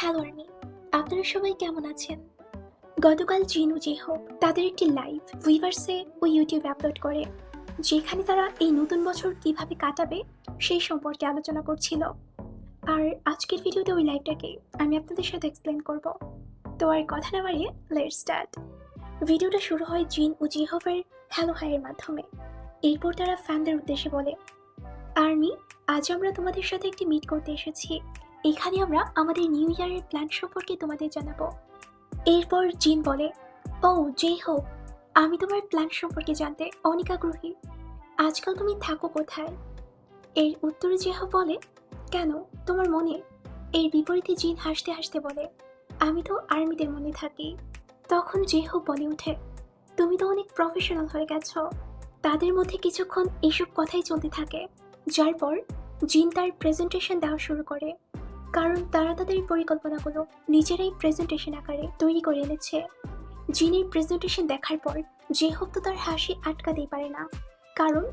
Hello army, আপনারা সবাই কেমন আছেন? গতকাল জিনু হোক, তাদের একটি লাইভ উইভার্সে ও ইউটিউবে আপলোড করে, যেখানে তারা এই নতুন বছর কীভাবে কাটাবে সেই সম্পর্কে আলোচনা করছিল। আর আজকের ভিডিওতে ওই লাইভটাকে আমি আপনাদের সাথে এক্সপ্লেন করব। তো আর কথা না বাড়িয়ে লেট স্টার্ট ভিডিওটা শুরু হয় জিন ও জিহোভের হ্যালো হাইয়ের মাধ্যমে। এরপর তারা ফ্যানদের উদ্দেশ্যে বলে, আর্মি, আজ আমরা তোমাদের সাথে একটি মিট করতে এসেছি। এখানে আমরা আমাদের নিউ ইয়ারের প্ল্যান সম্পর্কে তোমাদের জানাব। এরপর জিন বলে, ও, যেই হোক, আমি তোমার প্ল্যান সম্পর্কে জানতে অনেক আগ্রহী। আজকাল তুমি থাকো কোথায়? এর উত্তরে যেহ বলে, কেন? তোমার মনে? এর বিপরীতে জিন হাসতে হাসতে বলে, আমি তো আর্মিদের মনে থাকি। তখন যেহ বলে ওঠে, তুমি তো অনেক প্রফেশনাল হয়ে গেছ। তাদের মধ্যে কিছুক্ষণ এইসব কথাই চলতে থাকে। যার পর জিন তার প্রেজেন্টেশন দেওয়া শুরু করে। কারণ তারা তাদের পরিকল্পনাগুলো নিজেরাই প্রেজেন্টেশন আকারে তৈরি করে এনেছে। জিনের প্রেজেন্টেশন দেখার পর যে হোক তো তার হাসি আটকাতেই পারে না, কারণ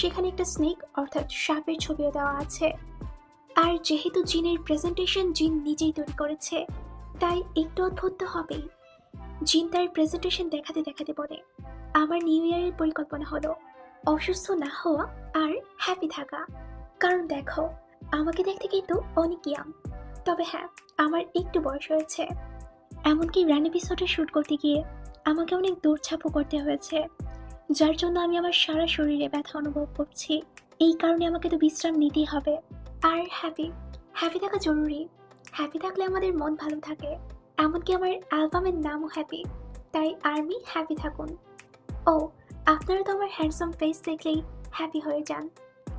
সেখানে একটা স্নেক অর্থাৎ সাপের ছবিও দেওয়া আছে। আর যেহেতু জিনের প্রেজেন্টেশন জিন নিজেই তৈরি করেছে, তাই একটু অদ্ভুত তো হবেই। জিন তার প্রেজেন্টেশন দেখাতে দেখাতে বলে, আমার নিউ ইয়ারের পরিকল্পনা হলো অসুস্থ না হওয়া আর হ্যাপি থাকা। কারণ দেখো আমাকে দেখতে কিন্তু অনেক ইয়াং তবে হ্যাঁ আমার একটু বয়স হয়েছে। এমনকি রান এপিসোডে শ্যুট করতে গিয়ে আমাকে অনেক দৌড়ছাপও করতে হয়েছে। যার জন্য আমি আমার সারা শরীরে ব্যথা অনুভব করছি। এই কারণে আমাকে তো বিশ্রাম নিতেই হবে। আর হ্যাপি হ্যাপি থাকা জরুরি। হ্যাপি থাকলে আমাদের মন ভালো থাকে। এমনকি আমার অ্যালবামের নামও হ্যাপি তাই আর্মি হ্যাপি থাকুন। ও, আপনারা তো আমার হ্যান্ডসাম ফেস দেখলেই হ্যাপি হয়ে যান।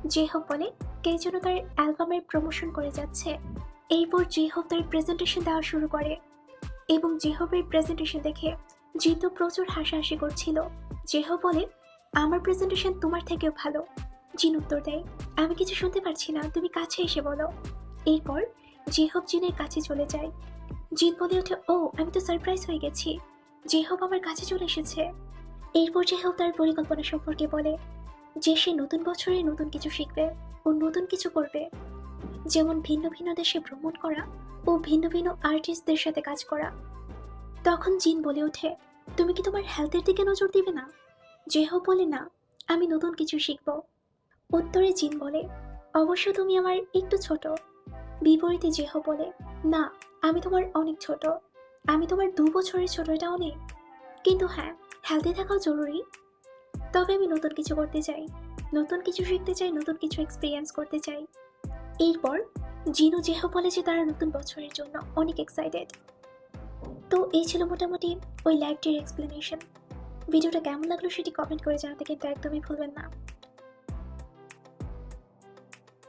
যে হোক বলে কে যেন তার অ্যালবামের প্রমোশন করে যাচ্ছে। এরপর জেহব তার প্রেজেন্টেশন দেওয়া শুরু করে এবং জেহবের প্রেজেন্টেশন দেখে জিতু প্রচুর হাসাহাসি করছিল। জেহব বলে, আমার প্রেজেন্টেশন তোমার থেকেও ভালো। জিন উত্তর দেয়, আমি কিছু শুনতে পারছি না, তুমি কাছে এসে বলো। এরপর জেহব জিনের কাছে চলে যায়। জিত বলে ওঠে, ও, আমি তো সারপ্রাইজ হয়ে গেছি। জেহব আমার কাছে চলে এসেছে। এরপর জেহব তার পরিকল্পনা সম্পর্কে বলে যে সে নতুন বছরে নতুন কিছু শিখবে ও নতুন কিছু করবে। যেমন ভিন্ন ভিন্ন দেশে ভ্রমণ করা ও ভিন্ন ভিন্ন আর্টিস্টদের সাথে কাজ করা। তখন জিন বলে ওঠে, তুমি কি তোমার হেলথের দিকে নজর দিবে না? জেহ বলে না, আমি নতুন কিছু শিখব। উত্তরে জিন বলে, অবশ্য তুমি আমার একটু ছোট। বিপরীতে জেহ বলে, না, আমি তোমার অনেক ছোট। আমি তোমার দু বছরের ছোট এটা অনেক কিন্তু হ্যাঁ হেলদি থাকাও জরুরি। তবে আমি নতুন কিছু করতে চাই। নতুন কিছু শিখতে চাই, নতুন কিছু এক্সপিরিয়েন্স করতে চাই। এরপর জিনু যেহ বলে যে তারা নতুন বছরের জন্য অনেক এক্সাইটেড তো এই ছিল মোটামুটি ওই লাইভটির এক্সপ্লেনেশন ভিডিওটা কেমন লাগল সেটি কমেন্ট করে জানাতে কিন্তু একদমই ভুলবেন না।